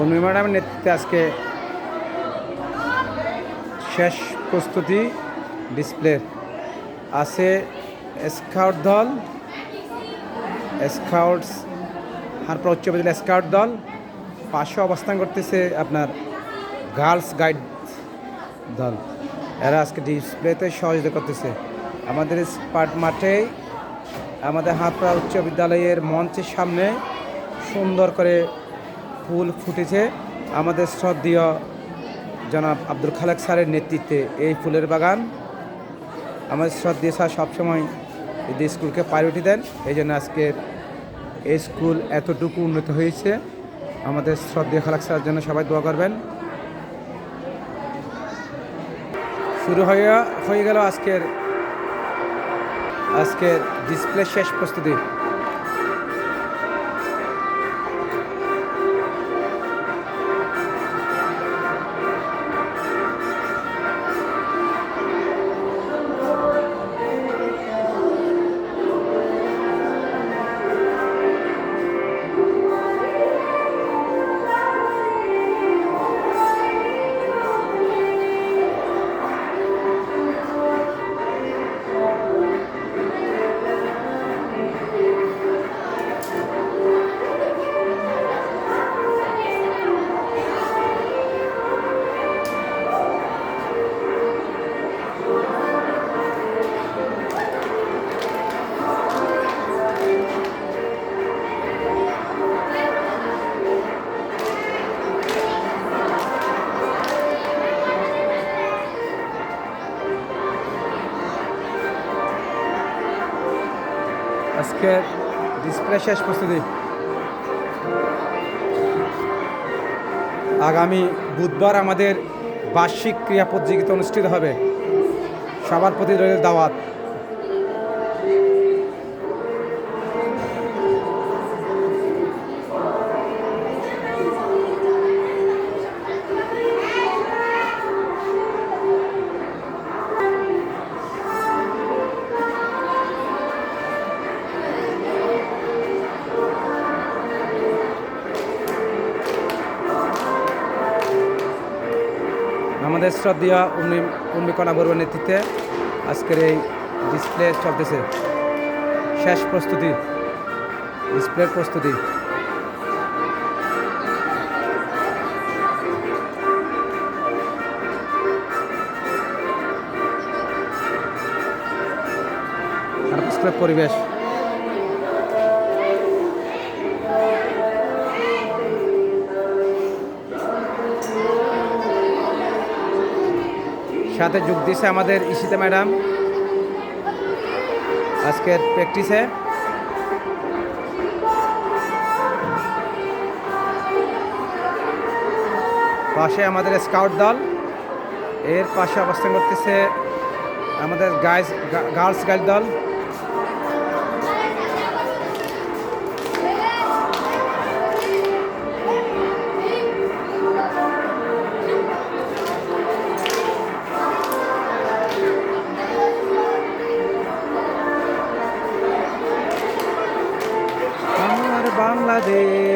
উর্মি ম্যাডামের নেতৃত্বে আজকে শেষ প্রস্তুতি ডিসপ্লের আছে স্কাউট দল, স্কাউটস হারপা উচ্চ বিদ্যালয় স্কাউট দল, পাশে অবস্থান করতেছে আপনার গার্লস গাইড দল। এরা আজকে ডিসপ্লেতে সহযোগিতা করতেছে। আমাদের স্পার্ট মাঠেই আমাদের হাতড়া উচ্চ বিদ্যালয়ের মঞ্চের সামনে সুন্দর করে ফুল ফুটেছে। আমাদের শ্রদ্ধীয় জনাব আব্দুল খালেক স্যারের নেতৃত্বে এই ফুলের বাগান। আমাদের শ্রদ্ধীয় স্যার সবসময় এই স্কুলকে প্রায়োরিটি দেন। এই জন্য আজকের এই স্কুল এতটুকু উন্নত হয়েছে। আমাদের শ্রদ্ধীয় খালেক স্যারের জন্য সবাই দোয়া করবেন। শুরু হয়ে হয়ে গেল আজকের আজকের ডিসপ্লে শেষ প্রস্তুতি। আজকের ডিসপ্লে শেষ প্রস্তুতি। আগামী বুধবার আমাদের বার্ষিক ক্রিয়া প্রতিযোগিতা অনুষ্ঠিত হবে। সবার প্রতি দাওয়াত। আমাদের শ্রদ্ধীয় উর্মি উর্মিকণা বড়ুয়ার নেতৃত্বে আজকের এই ডিসপ্লে চলতেছে। শেষ প্রস্তুতি ডিসপ্লের প্রস্তুতি। পরিবেশ। সাথে যোগ দিয়েছে আমাদের ইশিতা ম্যাডাম। আজকের প্র্যাকটিসে। পাশে আমাদের স্কাউট দল। এর পাশে অবস্থান করতেছে আমাদের গাইজ গার্লস গাইড দল। de